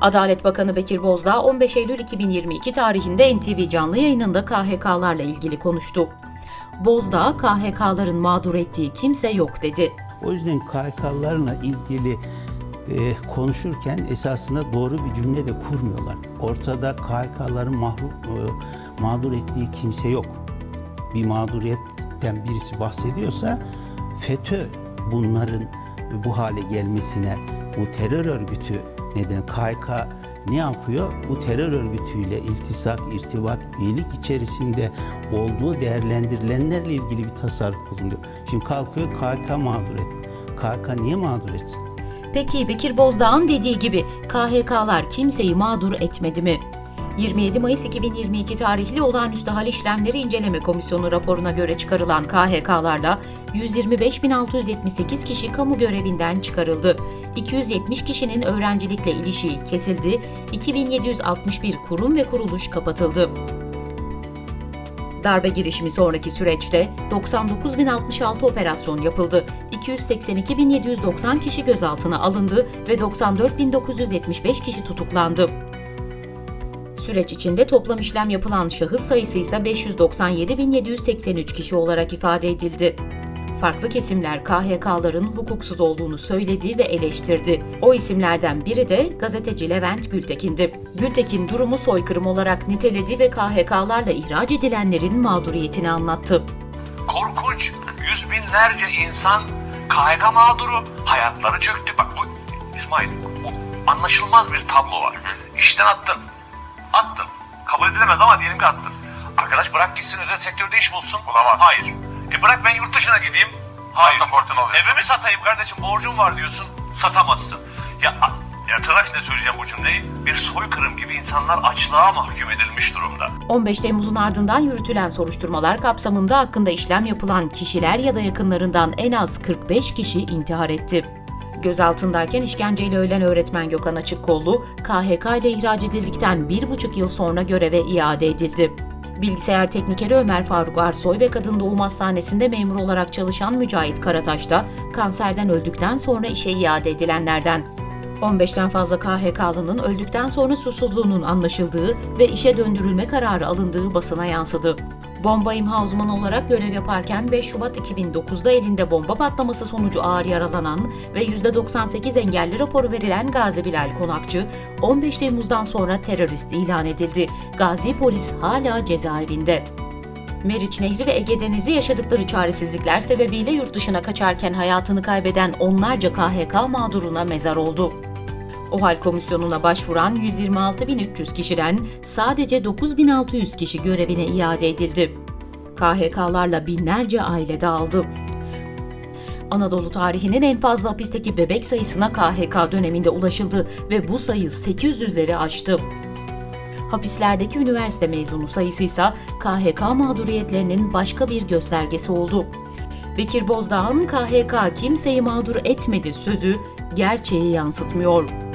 Adalet Bakanı Bekir Bozdağ 15 Eylül 2022 tarihinde NTV canlı yayınında KHK'larla ilgili konuştu. Bozdağ, KHK'ların mağdur ettiği kimse yok dedi. O yüzden KHK'larla ilgili e, konuşurken esasında doğru bir cümle de kurmuyorlar. Ortada KHK'ların mahru, e, mağdur ettiği kimse yok. Bir mağduriyetten birisi bahsediyorsa FETÖ bunların bu hale gelmesine, bu terör örgütü neden KHK ne yapıyor? Bu terör örgütüyle iltisak, irtibat, üyelik içerisinde olduğu değerlendirilenlerle ilgili bir tasarruf bulunuyor. Şimdi kalkıyor KHK mağdur et. KHK niye mağdur etsin? Peki Bekir Bozdağ'ın dediği gibi KHK'lar kimseyi mağdur etmedi mi? 27 Mayıs 2022 tarihli olağanüstü hal işlemleri inceleme komisyonu raporuna göre çıkarılan KHK'larla 125.678 kişi kamu görevinden çıkarıldı. 270 kişinin öğrencilikle ilişiği kesildi. 2761 kurum ve kuruluş kapatıldı. Darbe girişimi sonraki süreçte 99.066 operasyon yapıldı. 282.790 kişi gözaltına alındı ve 94.975 kişi tutuklandı. Süreç içinde toplam işlem yapılan şahıs sayısı ise 597.783 kişi olarak ifade edildi. Farklı kesimler KHK'ların hukuksuz olduğunu söyledi ve eleştirdi. O isimlerden biri de gazeteci Levent Gültekin'di. Gültekin durumu soykırım olarak niteledi ve KHK'larla ihraç edilenlerin mağduriyetini anlattı. korkunç. Yüz binlerce insan KHK mağduru, hayatları çöktü. Bak bu İsmail, bu anlaşılmaz bir tablo var. İşten attın. Attın. Kabul edilemez ama diyelim ki attın. Arkadaş bırak gitsin özel sektörde iş bulsun. Bulamaz. Hayır. E bırak ben yurt dışına gideyim. Hayır. Evimi satayım kardeşim borcum var diyorsun. Satamazsın. Ya, ya tırnak içinde söyleyeceğim bu cümleyi. Bir soykırım gibi insanlar açlığa mahkum edilmiş durumda. 15 Temmuz'un ardından yürütülen soruşturmalar kapsamında hakkında işlem yapılan kişiler ya da yakınlarından en az 45 kişi intihar etti. Gözaltındayken işkenceyle ölen öğretmen Gökhan Açıkkollu, KHK ile ihraç edildikten bir buçuk yıl sonra göreve iade edildi. Bilgisayar teknikeri Ömer Faruk Arsoy ve Kadın Doğum Hastanesi'nde memur olarak çalışan Mücahit Karataş da kanserden öldükten sonra işe iade edilenlerden. 15'ten fazla KHK'lının öldükten sonra susuzluğunun anlaşıldığı ve işe döndürülme kararı alındığı basına yansıdı. Bomba imha uzmanı olarak görev yaparken 5 Şubat 2009'da elinde bomba patlaması sonucu ağır yaralanan ve %98 engelli raporu verilen Gazi Bilal Konakçı, 15 Temmuz'dan sonra terörist ilan edildi. Gazi polis hala cezaevinde. Meriç Nehri ve Ege Denizi yaşadıkları çaresizlikler sebebiyle yurt dışına kaçarken hayatını kaybeden onlarca KHK mağduruna mezar oldu. OHAL komisyonuna başvuran 126.300 kişiden sadece 9.600 kişi görevine iade edildi. KHK'larla binlerce aile dağıldı. Anadolu tarihinin en fazla hapisteki bebek sayısına KHK döneminde ulaşıldı ve bu sayı 800'leri aştı. Hapislerdeki üniversite mezunu sayısı ise KHK mağduriyetlerinin başka bir göstergesi oldu. Bekir Bozdağ'ın KHK kimseyi mağdur etmedi sözü gerçeği yansıtmıyor.